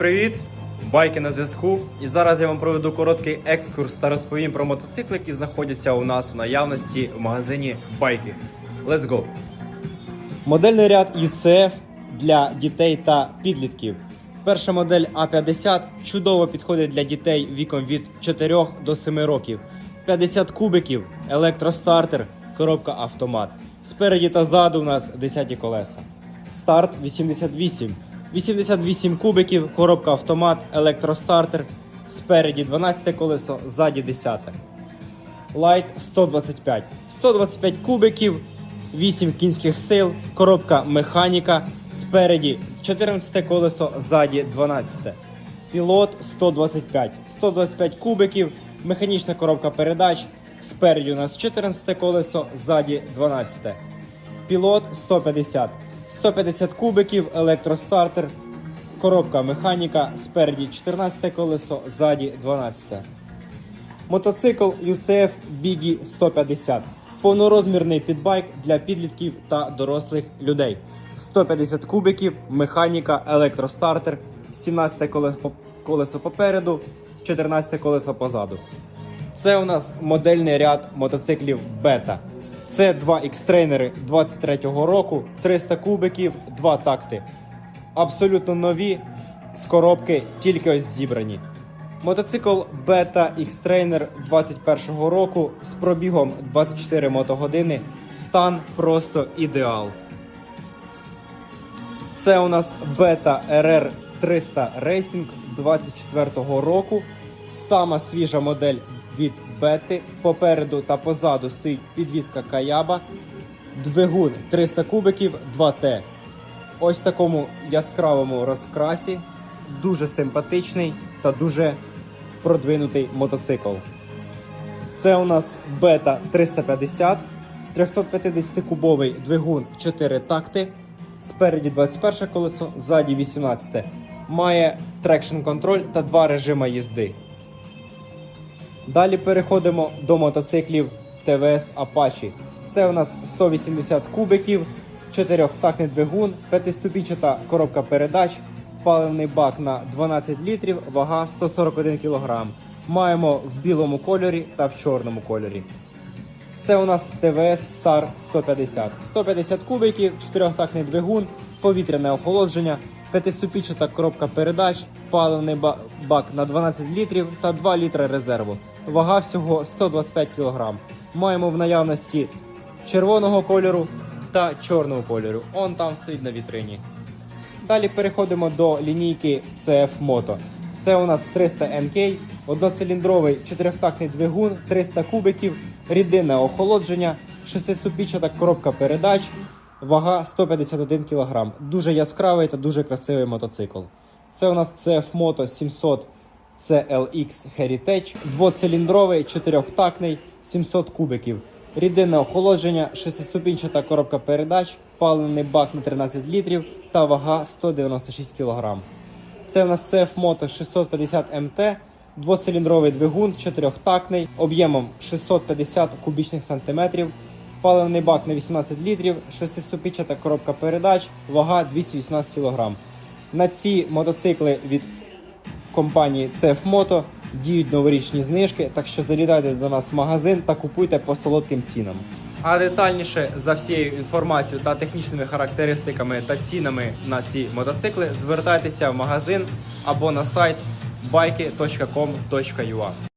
Привіт! Байки на зв'язку. І зараз я вам проведу короткий екскурс та розповім про мотоцикли, які знаходяться у нас в наявності в магазині Байки. Let's go! Модельний ряд UCF для дітей та підлітків. Перша модель А50 чудово підходить для дітей віком від 4 до 7 років. 50 кубиків, електростартер, коробка автомат. Спереді та ззаду у нас 10 колеса. Старт 88. 88 кубиків, коробка автомат, електростартер. Спереді 12 колесо, ззаді 10. Light 125. 125 кубиків, 8 кінських сил, коробка механіка, спереді 14 колесо, ззаді 12. Пілот 125. 125 кубиків, механічна коробка передач, спереді у нас 14 колесо, ззаді 12. Пілот 150. 150 кубиків, електростартер, коробка механіка, спереді 14 колесо, ззаді 12. Мотоцикл UCF Biggie 150. Повнорозмірний підбайк для підлітків та дорослих людей. 150 кубиків, механіка, електростартер, 17 колесо, попереду, 14 колесо позаду. Це у нас модельний ряд мотоциклів Бета. Це два X-трейнери 23-го року, 300 кубиків, два такти. Абсолютно нові з коробки, тільки ось зібрані. Мотоцикл Beta X-Trainer 21-го року з пробігом 24 мотогодини. Стан просто ідеал. Це у нас Beta RR 300 Racing 24-го року. Сама свіжа модель від Бети. Попереду та позаду стоїть підвізка Каяба. Двигун 300 кубиків 2T. Ось в такому яскравому розкрасі. Дуже симпатичний та дуже продвинутий мотоцикл. Це у нас Бета 350, 350-кубовий двигун 4 такти. Спереді 21 колесо, ззаді 18. Має трекшн контроль та два режими їзди. Далі переходимо до мотоциклів ТВС Apache. Це у нас 180 кубиків, 4-тактний двигун, 5-ступінчата коробка передач, паливний бак на 12 літрів, вага 141 кг. Маємо в білому кольорі та в чорному кольорі. Це у нас ТВС Star 150. 150 кубиків, 4-тактний двигун, повітряне охолодження, 5-ступінчата коробка передач, паливний бак на 12 літрів та 2 літри резерву. Вага всього 125 кг. Маємо в наявності червоного кольору та чорного кольору. Он там стоїть на вітрині. Далі переходимо до лінійки CF Moto. Це у нас 300 NK, одноциліндровий чотирьохтактний двигун, 300 кубиків, рідинне охолодження, шестиступінчата коробка передач, вага 151 кг. Дуже яскравий та дуже красивий мотоцикл. Це у нас CF Moto 700 CLX Heritage, двоциліндровий чотирьохтактний, 700 кубиків. Рідинне охолодження, шестиступінчата коробка передач, паливний бак на 13 літрів та вага 196 кг. Це у нас CF Moto 650 МТ, двоциліндровий двигун, чотирьохтактний, об'ємом 650 кубічних сантиметрів, паливний бак на 18 літрів, шестиступінчата коробка передач, вага 218 кг. На ці мотоцикли від компанії CFMoto діють новорічні знижки, так що залітайте до нас в магазин та купуйте по солодким цінам. А детальніше за всією інформацією та технічними характеристиками та цінами на ці мотоцикли звертайтеся в магазин або на сайт bike.com.ua